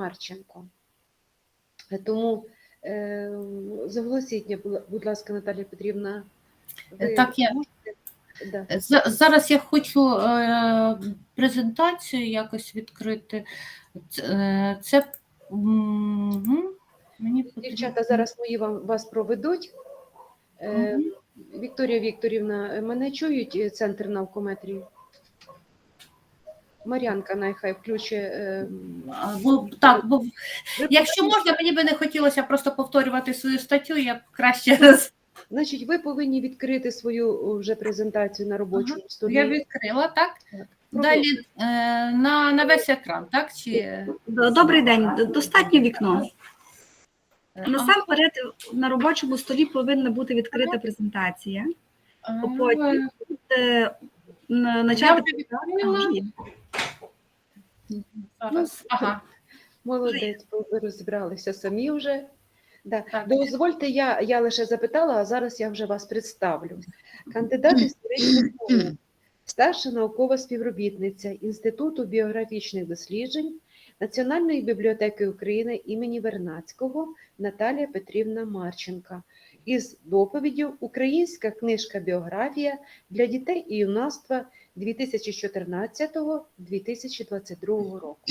Марченко. Е, Тому е, заголосіть, будь- ласка, Наталія Петрівна. ви Так, я- можете? Да. Зараз я хочу е, презентацію якось відкрити. Це, е, це мгм, мені потрібно- Дівчата зараз мої вам вас проведуть. Е, Мгм. Вікторія Вікторівна, е, мене чують е, центр навкометрії? Мар'янка нехай включить. е, Бо, так, бо якщо можна, мені би не хотілося просто повторювати свою статтю, я б краще роз- Значить, ви повинні відкрити свою вже презентацію на робочому столі. я відкрила, так? Так. Далі е, на, на весь екран, так? Чи, е, Добрий день. Достатньо вікно. Насамперед на робочому столі повинна бути відкрита презентація. Е, потім- Е, на- Я вже відкрила. Зараз. Ага. Молодець, ви розібралися самі вже. Да. Так. Дозвольте, я, я лише запитала, а зараз я вже вас представлю. Кандидат історичних наук, старша наукова співробітниця Інституту біографічних досліджень Національної бібліотеки України імені Вернацького Наталія Петрівна Марченка із доповіддю Українська книжка біографія для дітей і юнацтва 2014-2022 року.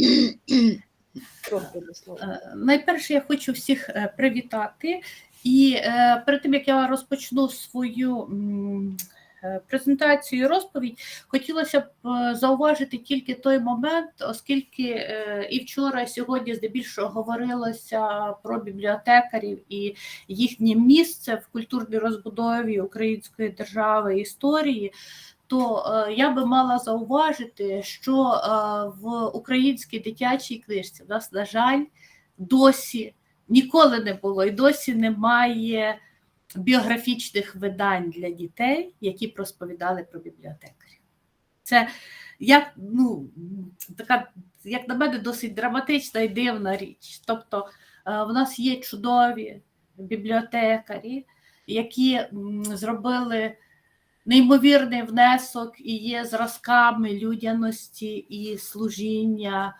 Е, Найперше я хочу всіх е, привітати. І е, перед тим як я розпочну свою презентацію і розповідь, хотілося б зауважити тільки той момент, оскільки і вчора, і сьогодні здебільшого говорилося про бібліотекарів і їхнє місце в культурній розбудові української держави історії. То е, я би мала зауважити, що е, в українській дитячій книжці в нас, на жаль, досі ніколи не було і досі немає біографічних видань для дітей, які б розповідали про бібліотекарів. Це як, ну, така, як на мене, досить драматична і дивна річ. Тобто е, в нас є чудові бібліотекарі, які зробили неймовірний внесок і є зразками людяності і служіння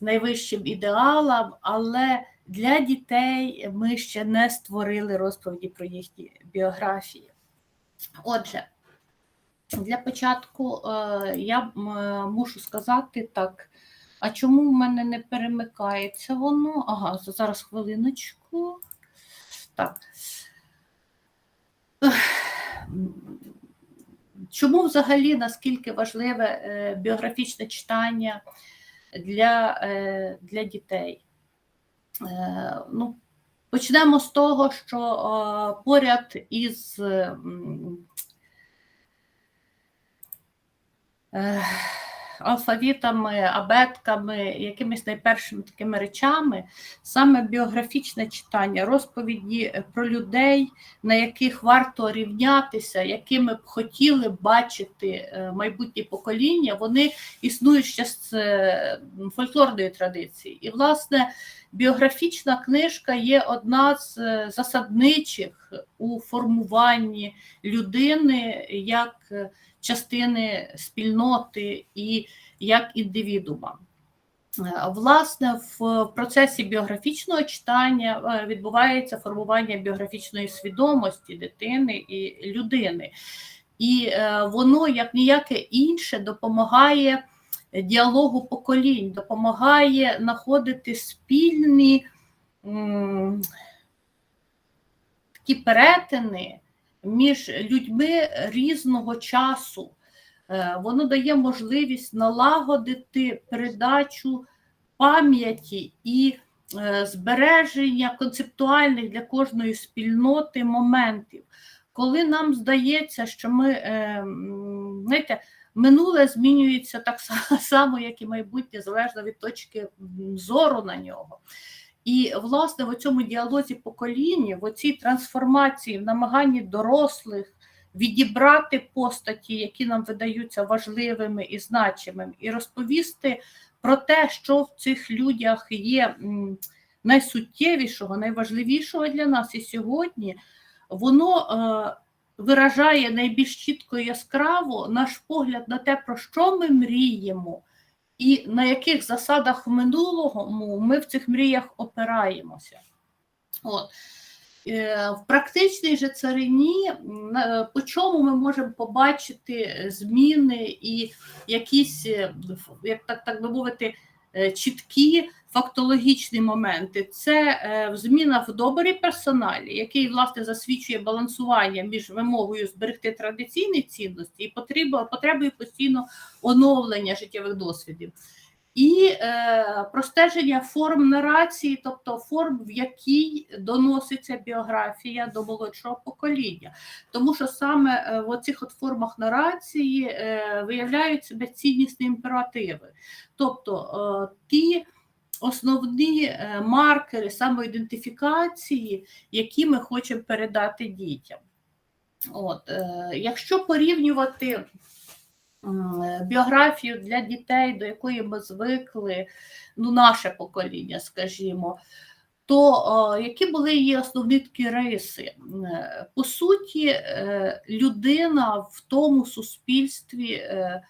найвищим ідеалам, але для дітей ми ще не створили розповіді про їхні біографії. Отже, для початку е, я е, мушу сказати так. А чому в мене не перемикається воно? Ага, зараз хвилиночку. Так. Чому взагалі наскільки важливе е, біографічне читання для, е, для дітей? Е, ну, почнемо з того, що поряд із алфавітами, абетками, якимись найпершими такими речами, саме біографічне читання, розповіді про людей, на яких варто рівнятися, якими б хотіли бачити е, майбутні покоління, вони існують ще з е, фольклорної традиції. І, власне, біографічна книжка є одна з е, засадничих у формуванні людини як е, частини спільноти і як індивідуума. Е, Власне, в процесі біографічного читання е, відбувається формування біографічної свідомості дитини і людини. І е, воно, як ніяке інше, допомагає діалогу поколінь, допомагає знаходити спільні такі перетини між людьми різного часу. Е, Воно дає можливість налагодити передачу пам'яті і е, збереження концептуальних для кожної спільноти моментів. Коли нам здається, що ми е, знаєте, минуле змінюється так само, як і майбутнє, залежно від точки зору на нього. І, власне, в цьому діалозі покоління, в цій трансформації, в намаганні дорослих відібрати постаті, які нам видаються важливими і значимими, і розповісти про те, що в цих людях є найсуттєвішого, найважливішого для нас. І сьогодні, воно е, виражає найбільш чітко і яскраво наш погляд на те, про що ми мріємо, і на яких засадах в минулому ми в цих мріях опираємося. От. Е, В практичній же царині по чому ми можемо побачити зміни і якісь, е, як так, так би мовити, чіткі фактологічні моменти. Це е, зміна в доборі персоналі, який власне засвідчує балансування між вимогою зберегти традиційні цінності і потребою постійно оновлення життєвих досвідів. І е, простеження форм нарації, тобто форм, в якій доноситься біографія до молодшого покоління. Тому що саме е, в оцих от формах нарації е, виявляють себе ціннісні імперативи. Тобто е, ті основні е, маркери самоідентифікації, які ми хочемо передати дітям. От, е, якщо порівнювати біографію для дітей, до якої ми звикли, ну, наше покоління, скажімо, то які були її основні такі риси? Е, По суті, е, людина в тому суспільстві, е,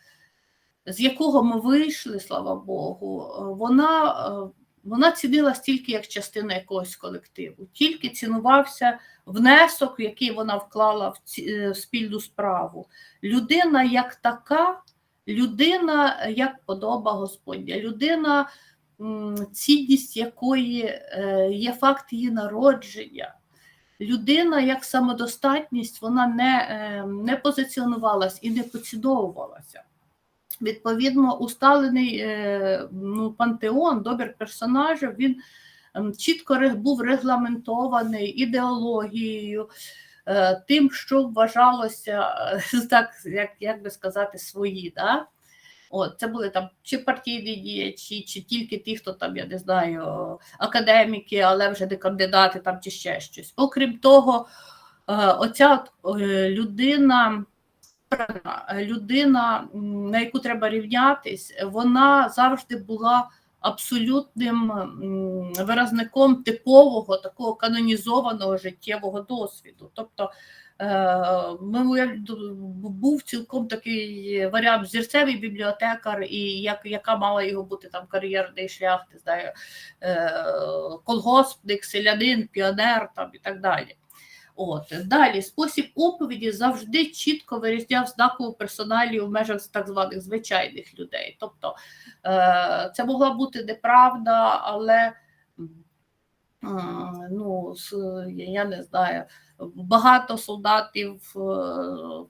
з якого ми вийшли, слава Богу, вона, вона цінилась тільки як частина якогось колективу, тільки цінувався внесок, який вона вклала в, е, спільну справу. Людина як така, людина як подоба Господня, людина, цінність якої е, є факт її народження. Людина як самодостатність, вона не, е, не позиціонувалась і не поціновувалася. Відповідно, усталений е, ну, пантеон, добір персонажів, він ем, чітко був регламентований ідеологією, е, тим, що вважалося, е, так, як, як би сказати, свої. Да? От, це були там чи партійні діячі, чи тільки ті, хто там, я не знаю, академіки, але вже не кандидати там чи ще щось. Окрім того, оця людина, людина, на яку треба рівнятись, вона завжди була абсолютним виразником типового такого канонізованого життєвого досвіду. Тобто е, ми був цілком такий варіант зірцевий бібліотекар, і як, яка мала його бути там кар'єрний шлях, не знаю, е, колгоспник, селянин, піонер там і так далі. От далі спосіб оповіді завжди чітко вирізняв знакову персоналію в межах так званих звичайних людей. Тобто е, це могла бути неправда, але м, ну, я не знаю, багато солдатів е,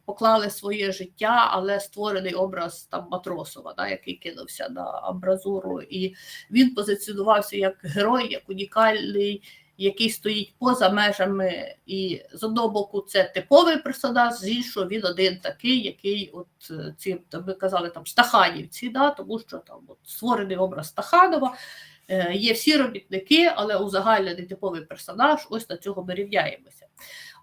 поклали своє життя, але створений образ там Матросова, да, який кинувся на амбразуру, і він позиціонувався як герой, як унікальний який стоїть поза межами, і з одного боку це типовий персонаж, з іншого він один такий, який от е, ці ми казали там Стаханівці, да, тому що там от, створений образ Стаханова. е, Є всі робітники, але узагальнений типовий персонаж, ось на цього ми рівняємося.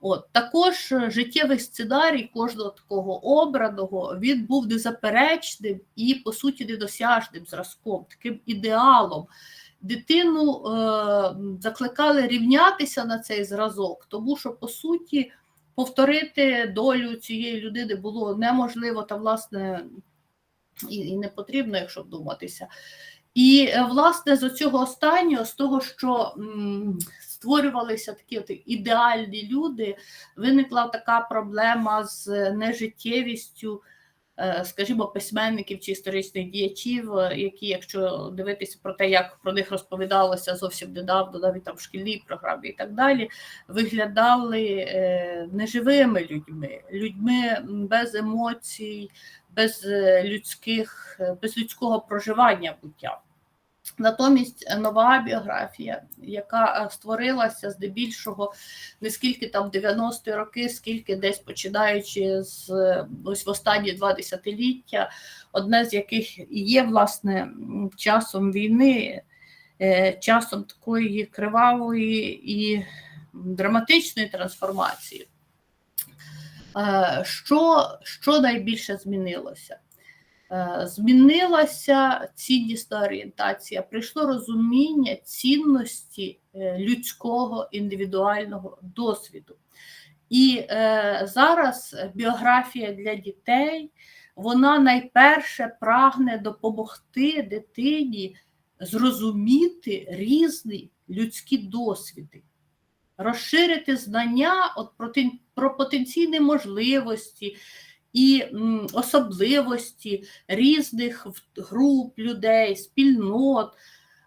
От також е, життєвий сценарій кожного такого обраного він був незаперечним і, по суті, недосяжним зразком, таким ідеалом дитину е, закликали рівнятися на цей зразок, тому що по суті повторити долю цієї людини було неможливо та власне і, не потрібно, якщо вдуматися. І е, власне з цього останнього, з того, що створювалися такі от ідеальні люди, виникла така проблема з нежиттєвістю скажімо, письменників чи історичних діячів, е, які, якщо дивитися про те, як про них розповідалося зовсім недавно, навіть там в шкільній програмі і так далі, виглядали е, неживими людьми, людьми без емоцій, без е, людських, е, без людського проживання буття. Натомість е, нова біографія, яка е, створилася здебільшого не скільки там 90-ті роки, скільки десь починаючи з ось в останні два десятиліття, одне з яких є власне часом війни, е, часом такої кривавої і драматичної трансформації. Що, що найбільше змінилося? Е, Змінилася ціннісна орієнтація, прийшло розуміння цінності е, людського індивідуального досвіду. І е, зараз біографія для дітей вона найперше прагне допомогти дитині зрозуміти різні людські досвіди, розширити знання от про, про потенційні можливості і особливості різних груп людей, спільнот.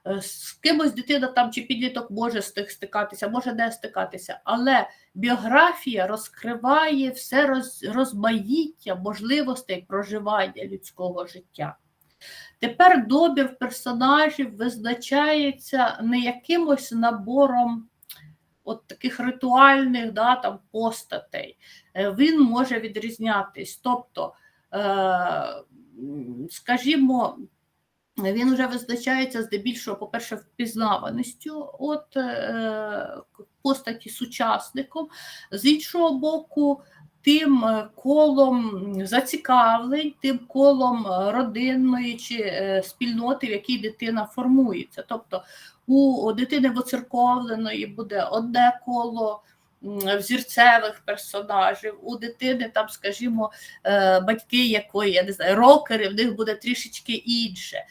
Е, З кимось дитина там чи підліток може стик- стикатися, може не стикатися, але біографія розкриває все роз, розмаїття можливостей проживання людського життя. Тепер добір персонажів визначається не якимось набором от таких ритуальних да, там, постатей. Е, Він може відрізнятись. Тобто, е, скажімо, він вже визначається здебільшого, по-перше, впізнаваністю от е, постаті сучасником, з іншого боку, тим колом зацікавлень, тим колом родинної чи спільноти, в якій дитина формується. Тобто у дитини воцерковленої буде одне коло взірцевих персонажів, у дитини, там, скажімо, е, батьки якої, я не знаю, рокери, в них буде трішечки інше.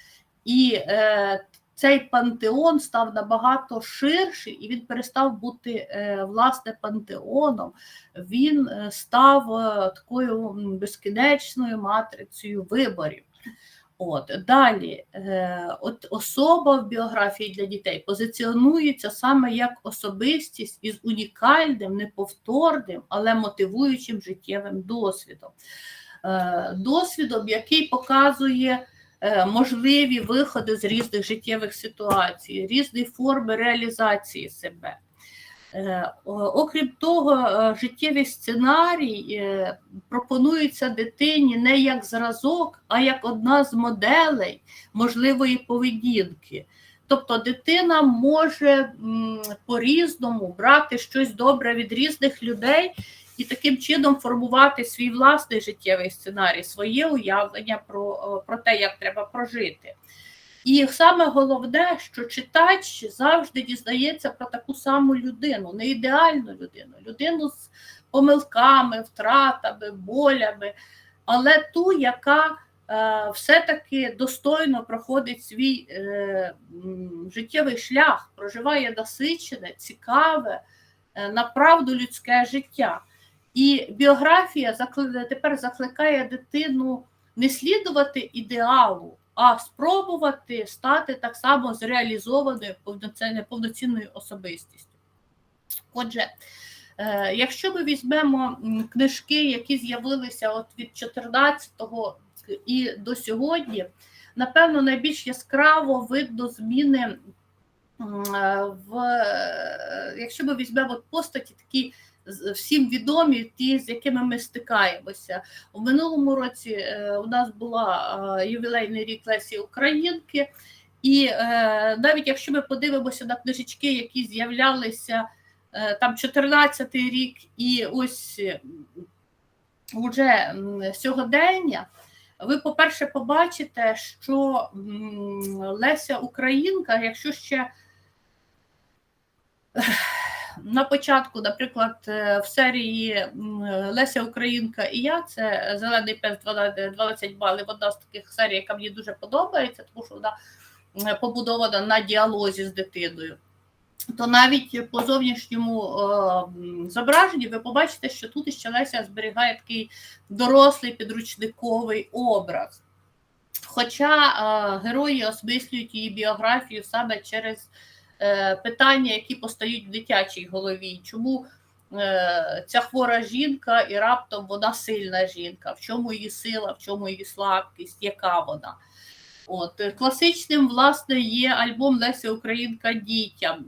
І е, цей пантеон став набагато ширший, і він перестав бути е, власне пантеоном. Він став такою безкінечною матрицею виборів. От далі, е, от особа в біографії для дітей позиціонується саме як особистість із унікальним, неповторним, але мотивуючим життєвим досвідом. Е, досвідом, який показує е, можливі виходи з різних життєвих ситуацій, різні форми реалізації себе. Е, Окрім того, е, життєвий сценарій е, пропонується дитині не як зразок, а як одна з моделей можливої поведінки. Тобто дитина може по-різному брати щось добре від різних людей і таким чином формувати свій власний життєвий сценарій, своє уявлення про, про те, як треба прожити. І саме головне, що читач завжди дізнається про таку саму людину, не ідеальну людину, людину з помилками, втратами, болями, але ту, яка е, все-таки достойно проходить свій е, життєвий шлях, проживає насичене, цікаве, е, направду людське життя. І біографія тепер закликає дитину не слідувати ідеалу, а спробувати стати так само зреалізованою повноцінною, особистістю. Отже, е, якщо ми візьмемо книжки, які з'явилися от від 14-го і до сьогодні, напевно, найбільш яскраво видно зміни е, в е, якщо ми візьмемо постаті такі всім відомі, ті, з якими ми стикаємося. У минулому році е, у нас була е, ювілейний рік Лесі Українки, і е, навіть якщо ми подивимося на книжечки, які з'являлися там 14-й рік, і ось уже сьогодення. Ви, по-перше, побачите, що Леся Українка, якщо ще на початку, наприклад, е, в серії Леся Українка і я, це Зелений пес 12 12 балів, одна з таких серій, яка мені дуже подобається, тому що вона побудована на діалозі з дитиною. То навіть по зовнішньому е, м, ви побачите, що тут іще Леся зберігає такий дорослий підручниковий образ. Хоча е, герої осмислюють її біографію саме через е, питання, які постають в дитячій голові. Чому е, ця хвора жінка і раптом вона сильна жінка, в чому її сила, в чому її слабкість, яка вона. От, е, класичним, власне, є альбом Леся Українка дітям.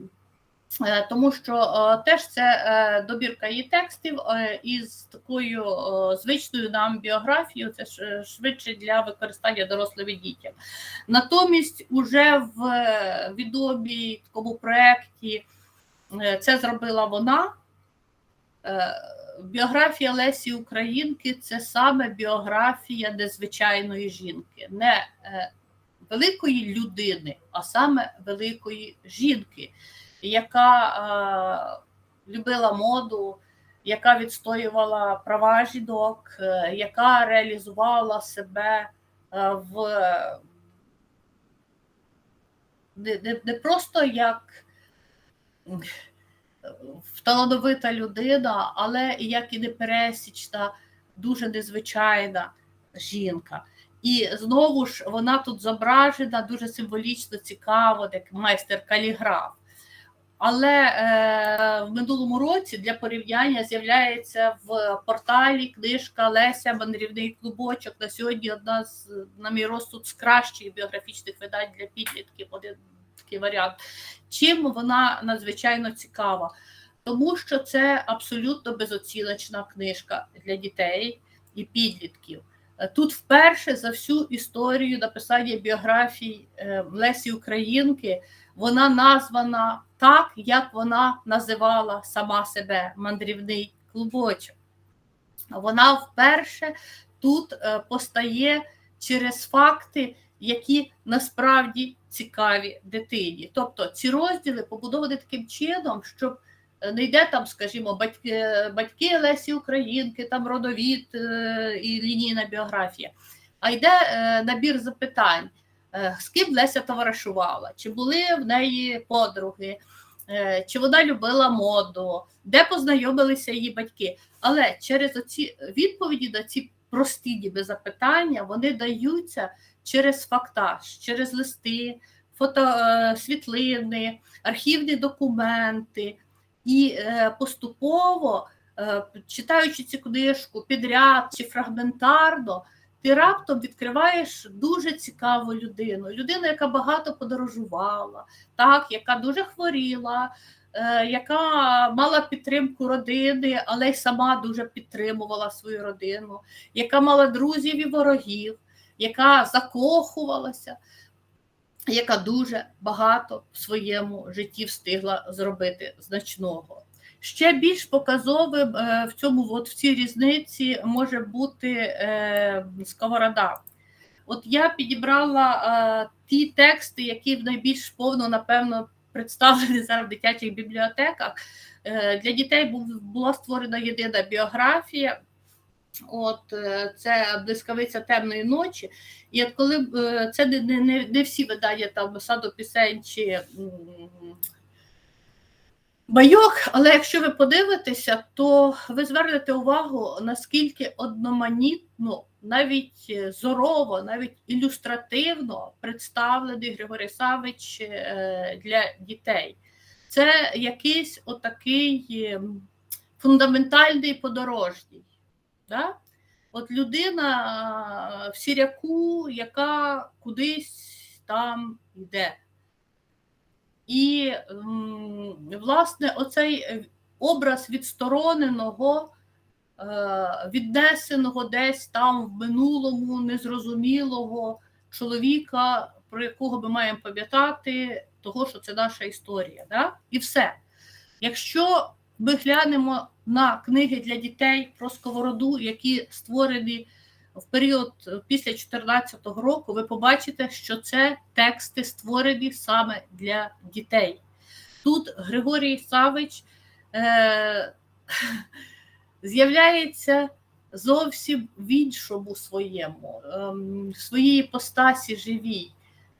Е, Тому що е, теж це е, добірка її текстів із такою звичною нам біографією, це швидше для використання дорослими дітям. Натомість, уже в відомій такому проєкті це зробила вона. Біографія Лесі Українки це саме біографія незвичайної жінки, не великої людини, а саме великої жінки, яка е, любила моду, яка відстоювала права жінок, е, яка реалізувала себе е, в не, не, не просто як талановита людина, але як і непересічна, дуже незвичайна жінка. І знову ж вона тут зображена дуже символічно, цікаво, як майстер каліграф. Але е, в минулому році для порівняння з'являється в порталі книжка Леся Мандрівний клубочок. На сьогодні одна з, на мій розсуд, з кращих біографічних видань для підлітків. Один такий варіант. Чим вона надзвичайно цікава? Тому що це абсолютно безоціночна книжка для дітей і підлітків. Тут вперше за всю історію написання біографій е, Лесі Українки вона названа так, як вона називала сама себе мандрівний клубочок. Вона вперше тут е, постає через факти, які насправді цікаві дитині. Тобто ці розділи побудовані таким чином, щоб не йде там, скажімо, батьки, батьки Лесі Українки, там родовід е, і лінійна біографія, а йде е, набір запитань. Е, з ким Леся товаришувала, чи були в неї подруги, чи вона любила моду, де познайомилися її батьки. Але через оці відповіді на ці прості ніби запитання вони даються через фактаж, через листи, фото, світлини, архівні документи. І е, поступово, е, читаючи цю книжку підряд чи фрагментарно, ти раптом відкриваєш дуже цікаву людину, людину, яка багато подорожувала, так, яка дуже хворіла, е, яка мала підтримку родини, але й сама дуже підтримувала свою родину, яка мала друзів і ворогів, яка закохувалася, яка дуже багато в своєму житті встигла зробити значного. Ще більш показовим е, в цьому от в цій різниці може бути е, сковорода. От я підібрала е, ті тексти, які найбільш повно, напевно, представлені зараз в дитячих бібліотеках. Для дітей була створена єдина біографія. От е, це блискавиця темної ночі. І от коли е, це не, не, не всі видання там саду пісень чи Байок, але якщо ви подивитеся, то ви звернете увагу, наскільки одноманітно, навіть е, зорово, навіть ілюстративно представлений Григорій Савич для дітей. Це якийсь отакий фундаментальний подорожній. Да? От людина в сіряку, яка кудись там йде. І, власне, оцей образ відстороненого, е, віднесеного десь там в минулому незрозумілого чоловіка, про якого ми маємо пам'ятати, того, що це наша історія. Да? І все. Якщо ми глянемо на книги для дітей про сковороду, які створені в період е, після 2014 року, ви побачите, що це тексти створені саме для дітей. Тут Григорій Савич е, з'являється зовсім в іншому своєму, в своїй постасі живій.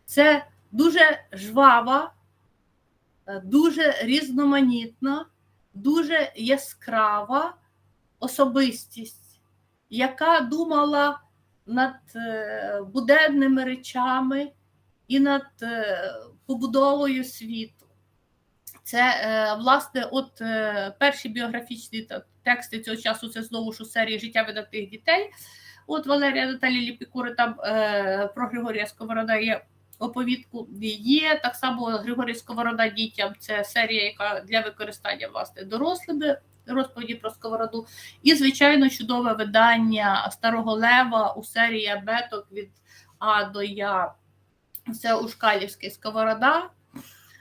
Це дуже жвава, е, дуже різноманітна, дуже яскрава особистість, яка думала над е, буденними речами і над е, побудовою світу. Це, е, власне, от перші біографічні тексти цього часу це знову ж у серії Життя видатних дітей. От Валерія Наталі Ліпікури там про Григорія Сковорода є оповідку. Є так само Григорій Сковорода дітям. Це серія, яка для використання власне дорослими розповіді про сковороду. І, звичайно, чудове видання Старого Лева у серії абеток від А до Я. Це Ушкалівський сковорода,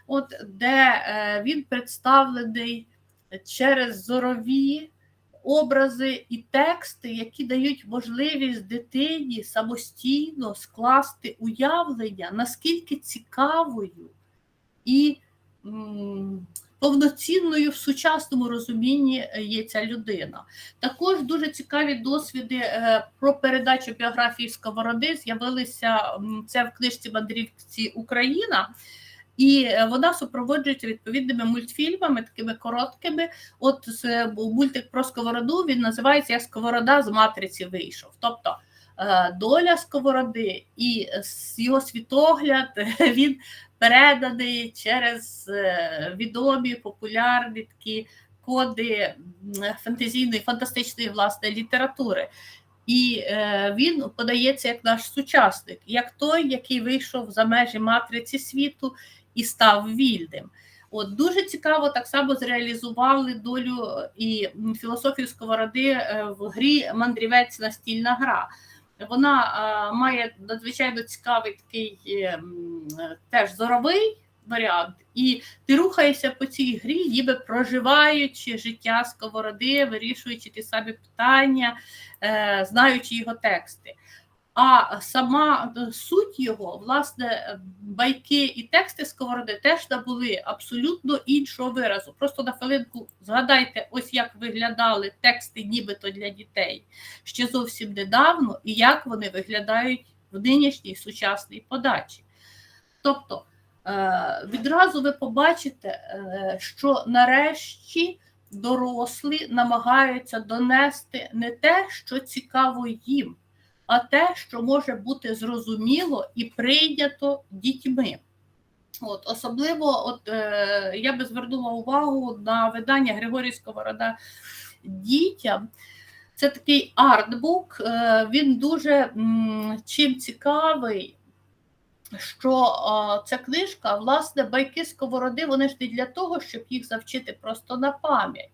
от де е, він представлений через зорові образи і тексти, які дають можливість дитині самостійно скласти уявлення, наскільки цікавою і повноцінною в сучасному розумінні е, є ця людина. Також дуже цікаві досвіди е, про передачу біографії Сковороди з'явилися це в книжці Мандрівці Україна. І е, вона супроводжується відповідними мультфільмами, такими короткими. От е, мультик про сковороду він називається Як Сковорода з матриці вийшов. Тобто е, доля сковороди і його світогляд він переданий через відомі популярні такі коди фантазійної, фантастичної власне літератури. І е, він подається як наш сучасник, як той, який вийшов за межі матриці світу і став вільним. От дуже цікаво так само зреалізували долю і філософію сковороди е, в грі Мандрівець настільна гра. Вона е, має надзвичайно цікавий такий е, е, теж зоровий варіант, і ти рухаєшся по цій грі, ніби проживаючи життя сковороди, вирішуючи ті самі питання, е, знаючи його тексти. А сама е, суть його, власне, е, байки і тексти сковороди теж набули абсолютно іншого виразу. Просто на хвилинку згадайте, ось як виглядали тексти, нібито для дітей ще зовсім недавно, і як вони виглядають в нинішній сучасній подачі. Тобто е, відразу ви побачите, що нарешті дорослі намагаються донести не те, що цікаво їм, а те, що може бути зрозуміло і прийнято дітьми. От, особливо, от, е, я би звернула увагу на видання Григорій Сковорода дітям. Це такий артбук, е, він дуже м, чим цікавий, що е, ця книжка, власне, байки сковороди, вони ж не для того, щоб їх завчити просто на пам'ять.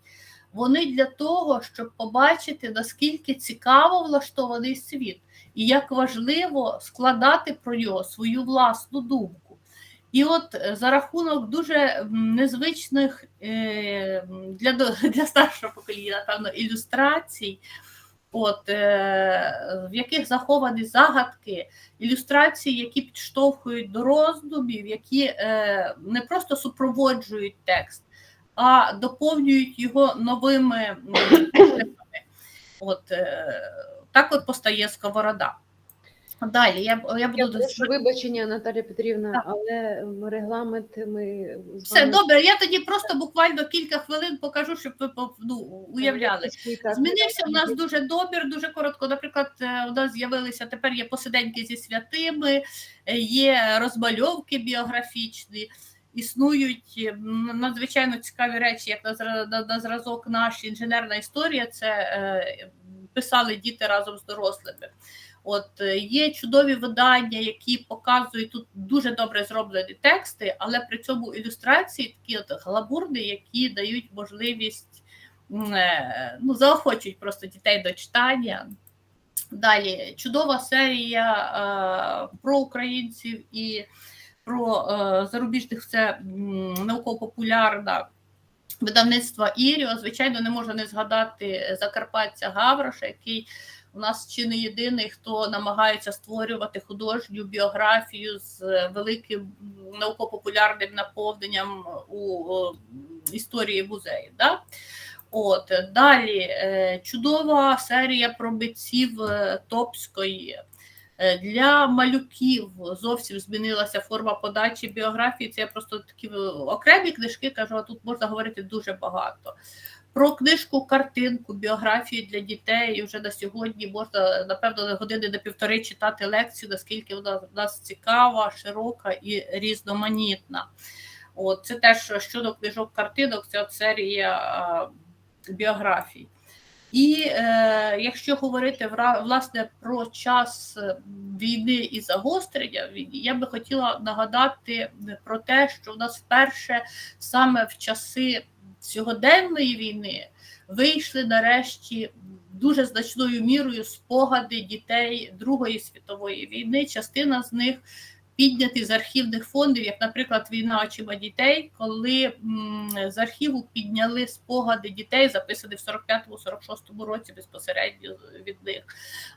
Вони для того, щоб побачити, наскільки цікаво влаштований світ, і як важливо складати про нього свою власну думку. І от е, за рахунок дуже незвичних е, для, для старшого покоління, напевно, ілюстрацій, от, е, в яких заховані загадки, ілюстрації, які підштовхують до роздумів, які не просто супроводжують текст, а доповнюють його новими. От, так от постає сковорода. Далі я, я Я буду прошу вибачення, Наталя Петрівна, Так. але регламент ми Все вами- добре. Я тоді просто буквально кілька хвилин покажу, щоб ви ну, уявляли. Змінився у нас дуже добір, дуже коротко. Наприклад, е, у нас з'явилися тепер є посиденьки зі святими, е, є розмальовки біографічні, існують е, надзвичайно цікаві речі, як на, зра- на, на зразок наш інженерна історія. Це писали діти разом з дорослими. От е, є чудові видання, які показують тут дуже добре зроблені тексти, але при цьому ілюстрації такі от гламурні, які дають можливість е, ну, заохочують просто дітей до читання. Далі чудова серія е, про українців і про е, зарубіжних це науково-популярна видавництва Іріо. Звичайно, не можна не згадати Закарпаття Гавроша, який у нас чи не єдиний, хто намагається створювати художню біографію з великим м, науково-популярним наповненням у історії музею. Да? От далі е, чудова серія про митців е, Топської. Е, Для малюків зовсім змінилася форма подачі біографії. Це просто такі е, окремі книжки кажу, а тут можна говорити дуже багато. Про книжку, картинку, біографію для дітей. Вже на сьогодні можна, напевно, на години на півтори читати лекцію, наскільки вона в нас цікава, широка і різноманітна. От, це теж щодо книжок картинок, це серія біографій. І е, якщо говорити власне про час е, війни і загострення я би хотіла нагадати про те, що в нас вперше саме в часи сьогоденної війни вийшли нарешті дуже значною мірою спогади дітей Другої світової війни. Частина з них підняті з архівних фондів, як, наприклад, війна очима дітей, коли м, з архіву підняли спогади дітей, записані в 45-46 році безпосередньо від них,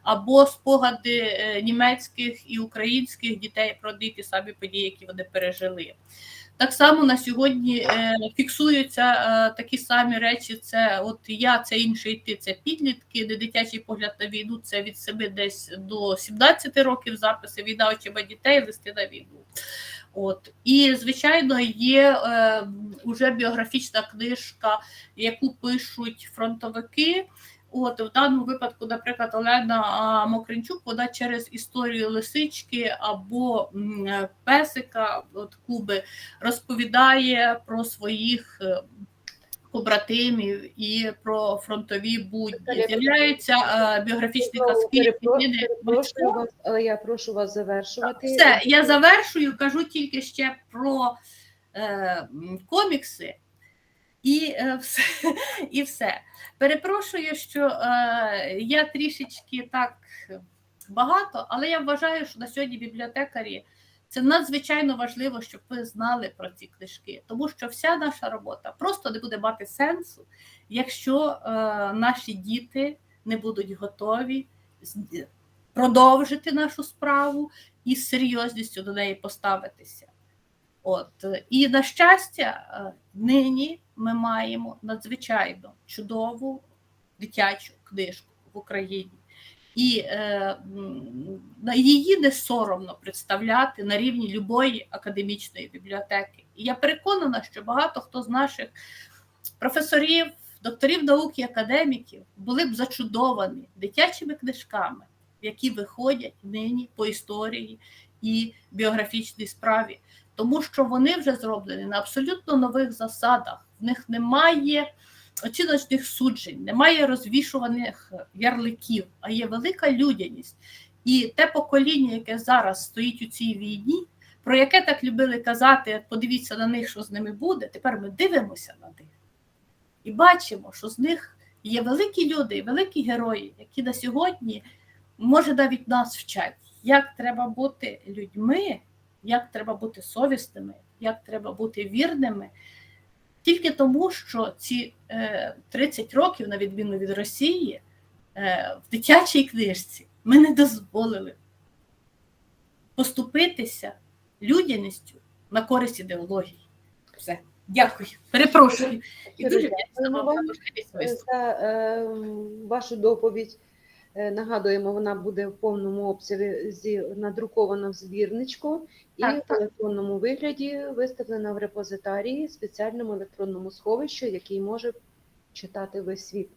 або спогади е, німецьких і українських дітей про ті самі події, які вони пережили. Так само на сьогодні е, фіксуються е, такі самі речі. Це от я, це інший ти, це підлітки, де дитячий погляд на війну це від себе десь до 17 років записи війна очима дітей, листи на війну. От і звичайно є е, уже біографічна книжка, яку пишуть фронтовики. От в даному випадку, наприклад, Олена Мокринчук, вона через історію лисички або песика от Куби розповідає про своїх е, побратимів і про фронтові будні. З'являються е, біографічні казки. але я прошу вас завершувати. Все, я завершую, кажу тільки ще про е, комікси. І, е, все, і все. Перепрошую, що е, я трішечки так багато, але я вважаю, що на сьогодні бібліотекарі це надзвичайно важливо, щоб ви знали про ці книжки, тому що вся наша робота просто не буде мати сенсу, якщо е, наші діти не будуть готові продовжити нашу справу і з серйозністю до неї поставитися. От і на щастя, е, нині ми маємо надзвичайно чудову дитячу книжку в Україні. І е, її не соромно представляти на рівні любої академічної бібліотеки. І я переконана, що багато хто з наших професорів, докторів наук і академіків були б зачудовані дитячими книжками, які виходять нині по історії і біографічній справі, тому що вони вже зроблені на абсолютно нових засадах. В них немає оціночних суджень, немає розвішуваних ярликів, а є велика людяність. І те покоління, яке зараз стоїть у цій війні, про яке так любили казати, подивіться на них, що з ними буде. Тепер ми дивимося на них і бачимо, що з них є великі люди, і великі герої, які на сьогодні, може, навіть нас вчать, як треба бути людьми, як треба бути совісними, як треба бути вірними. Тільки тому, що ці е, 30 років, на відміну від Росії, е, в дитячій книжці ми не дозволили поступитися людяністю на користь ідеології. Все. Дякую. Перепрошую. І дуже дякуємо вам за е, вашу доповідь. Е, Нагадуємо, вона буде в повному обсязі надрукована в збірничку і Так, в електронному вигляді виставлена в репозитарії, спеціальному електронному сховищі, який може читати весь світ.